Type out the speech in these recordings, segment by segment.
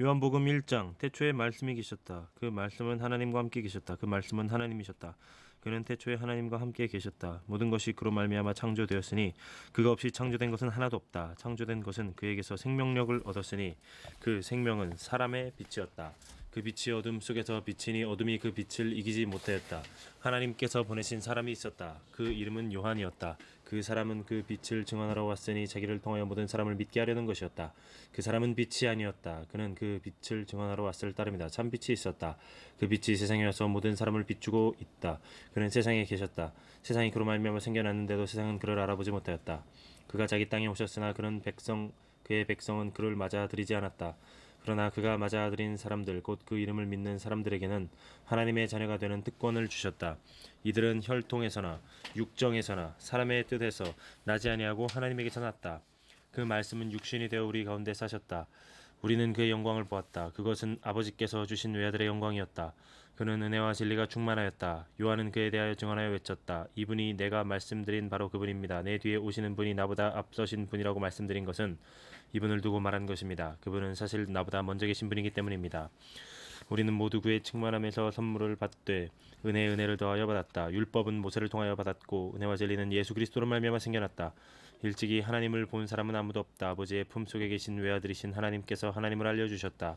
요한복음 1장 태초에 말씀이 계셨다. 그 말씀은 하나님과 함께 계셨다. 그 말씀은 하나님이셨다. 그는 태초에 하나님과 함께 계셨다. 모든 것이 그로 말미암아 창조되었으니 그가 없이 창조된 것은 하나도 없다. 창조된 것은 그에게서 생명력을 얻었으니 그 생명은 사람의 빛이었다. 그 빛이 어둠 속에서 비치니 어둠이 그 빛을 이기지 못하였다. 하나님께서 보내신 사람이 있었다. 그 이름은 요한이었다. 그 사람은 그 빛을 증언하러 왔으니 자기를 통하여 모든 사람을 믿게 하려는 것이었다. 그 사람은 빛이 아니었다. 그는 그 빛을 증언하러 왔을 따름이다. 참 빛이 있었다. 그 빛이 세상에 와서 모든 사람을 비추고 있다. 그는 세상에 계셨다. 세상이 그로 말미암아 생겨났는데도 세상은 그를 알아보지 못하였다. 그가 자기 땅에 오셨으나 그는 백성 그의 백성은 그를 맞아들이지 않았다. 그러나 그가 맞아들인 사람들 곧 그 이름을 믿는 사람들에게는 하나님의 자녀가 되는 특권을 주셨다. 이들은 혈통에서나 육정에서나 사람의 뜻에서 나지 아니하고 하나님에게서 났다. 그 말씀은 육신이 되어 우리 가운데 사셨다. 우리는 그의 영광을 보았다. 그것은 아버지께서 주신 외아들의 영광이었다. 그는 은혜와 진리가 충만하였다. 요한은 그에 대하여 증언하여 외쳤다. 이분이 내가 말씀드린 바로 그분입니다. 내 뒤에 오시는 분이 나보다 앞서신 분이라고 말씀드린 것은 이분을 두고 말한 것입니다. 그분은 사실 나보다 먼저 계신 분이기 때문입니다. 우리는 모두 그의 충만함에서 선물을 받되 은혜에 은혜를 더하여 받았다. 율법은 모세를 통하여 받았고 은혜와 진리는 예수 그리스도로 말미암아 생겨났다. 일찍이 하나님을 본 사람은 아무도 없다. 아버지의 품 속에 계신 외아들이신 하나님께서 하나님을 알려 주셨다.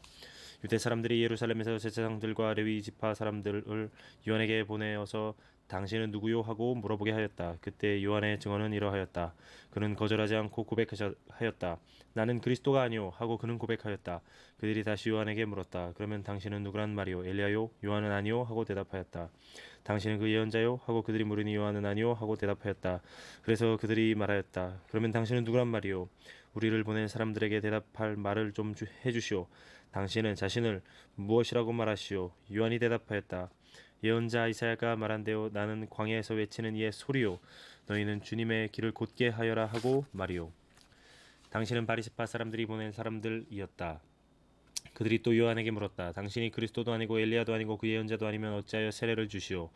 유대 사람들이 예루살렘에서 제사장들과 레위 지파 사람들을 요한에게 보내어서 당신은 누구요 하고 물어보게 하였다. 그때 요한의 증언은 이러하였다. 그는 거절하지 않고 고백하였다. 나는 그리스도가 아니오 하고 그는 고백하였다. 그들이 다시 요한에게 물었다. 그러면 당신은 누구란 말이오? 엘리야요? 요한은 아니오 하고 대답하였다. 당신은 그 예언자요? 하고 그들이 물으니 요한은 아니오 하고 대답하였다. 그래서 그들이 말하였다. 그러면 당신은 누구란 말이오? 우리를 보낸 사람들에게 대답할 말을 좀 주- 해주시오. 당신은 자신을 무엇이라고 말하시오? 요한이 대답하였다. 예언자 이사야가 말한대요. 나는 광야에서 외치는 이의 소리요. 너희는 주님의 길을 곧게 하여라 하고 말이요. 당신은 바리새파 사람들이 보낸 사람들이었다. 그들이 또 요한에게 물었다. 당신이 그리스도도 아니고 엘리야도 아니고 그 예언자도 아니면 어찌하여 세례를 주시오?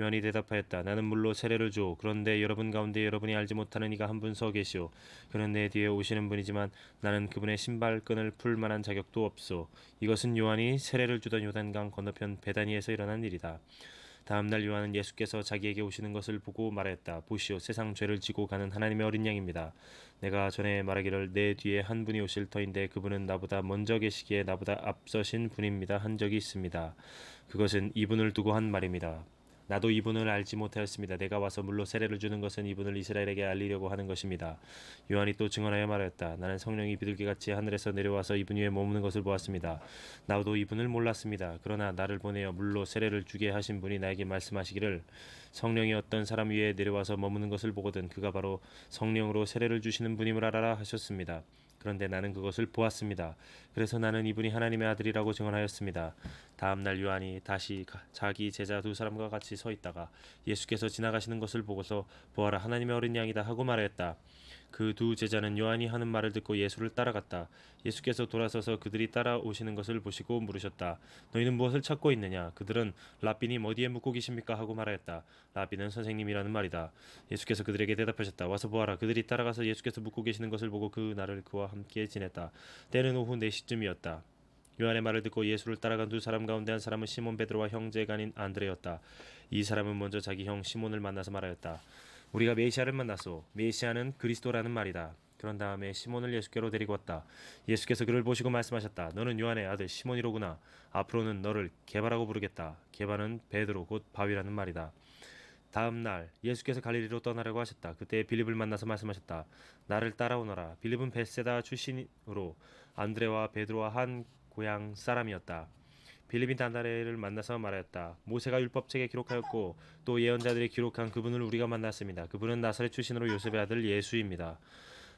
요한이 대답하였다. 나는 물로 세례를 줘. 그런데 여러분 가운데 여러분이 알지 못하는 이가 한 분 서 계시오. 그는 내 뒤에 오시는 분이지만 나는 그분의 신발끈을 풀 만한 자격도 없소. 이것은 요한이 세례를 주던 요단강 건너편 베다니에서 일어난 일이다. 다음 날 요한은 예수께서 자기에게 오시는 것을 보고 말했다. 보시오, 세상 죄를 지고 가는 하나님의 어린 양입니다. 내가 전에 말하기를 내 뒤에 한 분이 오실 터인데 그분은 나보다 먼저 계시기에 나보다 앞서신 분입니다. 한 적이 있습니다. 그것은 이분을 두고 한 말입니다. 나도 이분을 알지 못하였습니다. 내가 와서 물로 세례를 주는 것은 이분을 이스라엘에게 알리려고 하는 것입니다. 요한이 또 증언하여 말하였다. 나는 성령이 비둘기같이 하늘에서 내려와서 이분 위에 머무는 것을 보았습니다. 나도 이분을 몰랐습니다. 그러나 나를 보내어 물로 세례를 주게 하신 분이 나에게 말씀하시기를 성령이 어떤 사람 위에 내려와서 머무는 것을 보거든 그가 바로 성령으로 세례를 주시는 분임을 알아라 하셨습니다. 그런데 나는 그것을 보았습니다. 그래서 나는 이분이 하나님의 아들이라고 증언하였습니다. 다음 날 요한이 다시 가- 자기 제자 두 사람과 같이 서 있다가 예수께서 지나가시는 것을 보고서 보아라 하나님의 어린 양이다 하고 말하였다. 그 두 제자는 요한이 하는 말을 듣고 예수를 따라갔다. 예수께서 돌아서서 그들이 따라오시는 것을 보시고 물으셨다. 너희는 무엇을 찾고 있느냐? 그들은 라비님 어디에 묵고 계십니까? 하고 말하였다. 라비는 선생님이라는 말이다. 예수께서 그들에게 대답하셨다. 와서 보아라. 그들이 따라가서 예수께서 묵고 계시는 것을 보고 그 날을 그와 함께 지냈다. 때는 오후 4시쯤이었다. 요한의 말을 듣고 예수를 따라간 두 사람 가운데 한 사람은 시몬 베드로와 형제간인 안드레였다. 이 사람은 먼저 자기 형 시몬을 만나서 말하였다. 우리가 메시아를 만났소. 메시아는 그리스도라는 말이다. 그런 다음에 시몬을 예수께로 데리고 왔다. 예수께서 그를 보시고 말씀하셨다. 너는 요한의 아들 시몬이로구나. 앞으로는 너를 게바라고 부르겠다. 게바는 베드로 곧 바위라는 말이다. 다음 날 예수께서 갈릴리로 떠나려고 하셨다. 그때 빌립을 만나서 말씀하셨다. 나를 따라오너라. 빌립은 베세다 출신으로 안드레와 베드로와 한 고향 사람이었다. 빌립이 다나레를 만나서 말하였다. 모세가 율법책에 기록하였고 또 예언자들이 기록한 그분을 우리가 만났습니다. 그분은 나사렛 출신으로 요셉의 아들 예수입니다.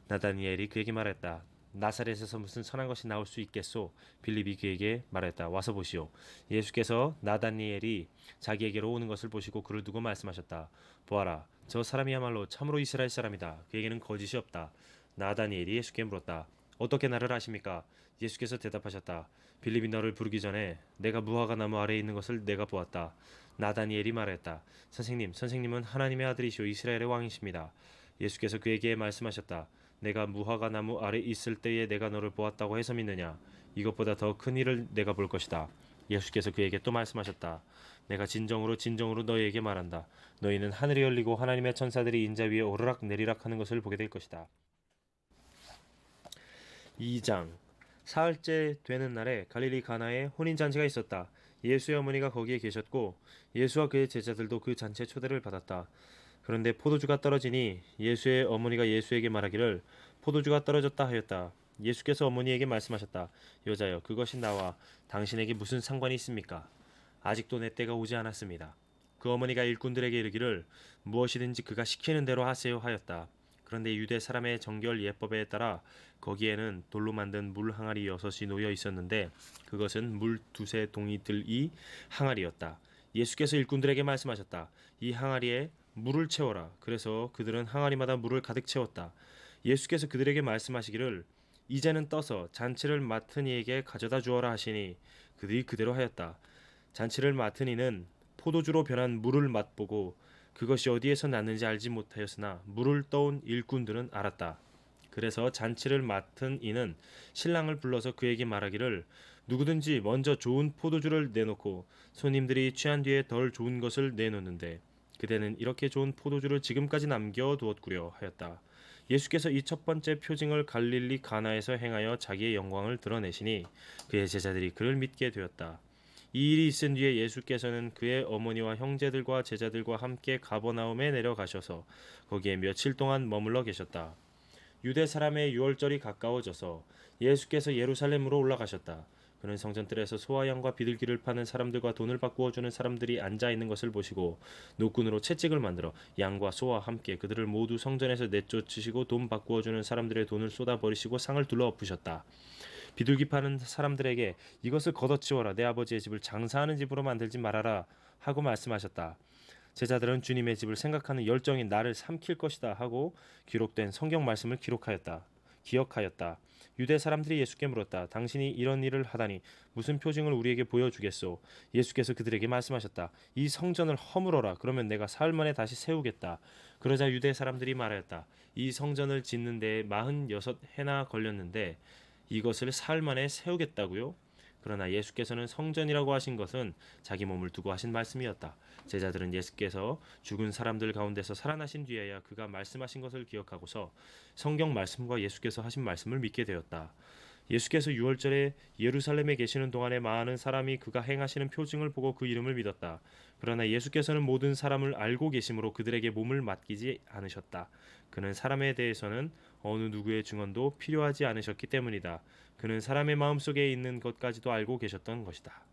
나다니엘이 그에게 말했다. 나사렛에서 무슨 선한 것이 나올 수 있겠소? 빌립이 그에게 말했다. 와서 보시오. 예수께서 나다니엘이 자기에게로 오는 것을 보시고 그를 두고 말씀하셨다. 보아라, 저 사람이야말로 참으로 이스라엘 사람이다. 그에게는 거짓이 없다. 나다니엘이 예수께 물었다. 어떻게 나를 아십니까? 예수께서 대답하셨다. 빌립이 너를 부르기 전에 내가 무화과 나무 아래에 있는 것을 내가 보았다. 나다니엘이 말했다. 선생님, 선생님은 하나님의 아들이시오 이스라엘의 왕이십니다. 예수께서 그에게 말씀하셨다. 내가 무화과 나무 아래 있을 때에 내가 너를 보았다고 해서 믿느냐 이것보다 더 큰 일을 내가 볼 것이다 예수께서 그에게 또 말씀하셨다 내가 진정으로 진정으로 너희에게 말한다 너희는 하늘이 열리고 하나님의 천사들이 인자 위에 오르락 내리락 하는 것을 보게 될 것이다 2장 사흘째 되는 날에 갈릴리 가나에 혼인 잔치가 있었다. 예수의 어머니가 거기에 계셨고 예수와 그의 제자들도 그 잔치에 초대를 받았다. 그런데 포도주가 떨어지니 예수의 어머니가 예수에게 말하기를 포도주가 떨어졌다 하였다. 예수께서 어머니에게 말씀하셨다. 여자여 그것이 나와 당신에게 무슨 상관이 있습니까? 아직도 내 때가 오지 않았습니다. 그 어머니가 일꾼들에게 이르기를 무엇이든지 그가 시키는 대로 하세요 하였다. 그런데 유대 사람의 정결 예법에 따라 거기에는 돌로 만든 물 항아리 여섯이 놓여 있었는데 그것은 물 두세 동이 들 이 항아리였다. 예수께서 일꾼들에게 말씀하셨다. 이 항아리에 물을 채워라. 그래서 그들은 항아리마다 물을 가득 채웠다. 예수께서 그들에게 말씀하시기를 이제는 떠서 잔치를 맡은 이에게 가져다 주어라 하시니 그들이 그대로 하였다. 잔치를 맡은 이는 포도주로 변한 물을 맛보고 그것이 어디에서 났는지 알지 못하였으나 물을 떠온 일꾼들은 알았다. 그래서 잔치를 맡은 이는 신랑을 불러서 그에게 말하기를 누구든지 먼저 좋은 포도주를 내놓고 손님들이 취한 뒤에 덜 좋은 것을 내놓는데 그대는 이렇게 좋은 포도주를 지금까지 남겨두었구려 하였다. 예수께서 이 첫 번째 표징을 갈릴리 가나에서 행하여 자기의 영광을 드러내시니 그의 제자들이 그를 믿게 되었다. 이 일이 있은 뒤에 예수께서는 그의 어머니와 형제들과 제자들과 함께 가버나움에 내려가셔서 거기에 며칠 동안 머물러 계셨다. 유대 사람의 유월절이 가까워져서 예수께서 예루살렘으로 올라가셨다. 그는 성전뜰에서 소와 양과 비둘기를 파는 사람들과 돈을 바꾸어 주는 사람들이 앉아 있는 것을 보시고 노끈으로 채찍을 만들어 양과 소와 함께 그들을 모두 성전에서 내쫓으시고 돈 바꾸어 주는 사람들의 돈을 쏟아 버리시고 상을 둘러 엎으셨다. 비둘기 파는 사람들에게 이것을 걷어치워라 내 아버지의 집을 장사하는 집으로 만들지 말아라 하고 말씀하셨다. 제자들은 주님의 집을 생각하는 열정이 나를 삼킬 것이다 하고 기록된 성경 말씀을 기록하였다. 기억하였다. 유대 사람들이 예수께 물었다. 당신이 이런 일을 하다니 무슨 표징을 우리에게 보여주겠소? 예수께서 그들에게 말씀하셨다. 이 성전을 허물어라. 그러면 내가 사흘 만에 다시 세우겠다. 그러자 유대 사람들이 말하였다. 이 성전을 짓는 데 마흔 여섯 해나 걸렸는데 이것을 사흘 만에 세우겠다고요? 그러나 예수께서는 성전이라고 하신 것은 자기 몸을 두고 하신 말씀이었다. 제자들은 예수께서 죽은 사람들 가운데서 살아나신 뒤에야 그가 말씀하신 것을 기억하고서 성경 말씀과 예수께서 하신 말씀을 믿게 되었다. 예수께서 유월절에 예루살렘에 계시는 동안에 많은 사람이 그가 행하시는 표징을 보고 그 이름을 믿었다. 그러나 예수께서는 모든 사람을 알고 계심으로 그들에게 몸을 맡기지 않으셨다. 그는 사람에 대해서는 어느 누구의 증언도 필요하지 않으셨기 때문이다. 그는 사람의 마음속에 있는 것까지도 알고 계셨던 것이다.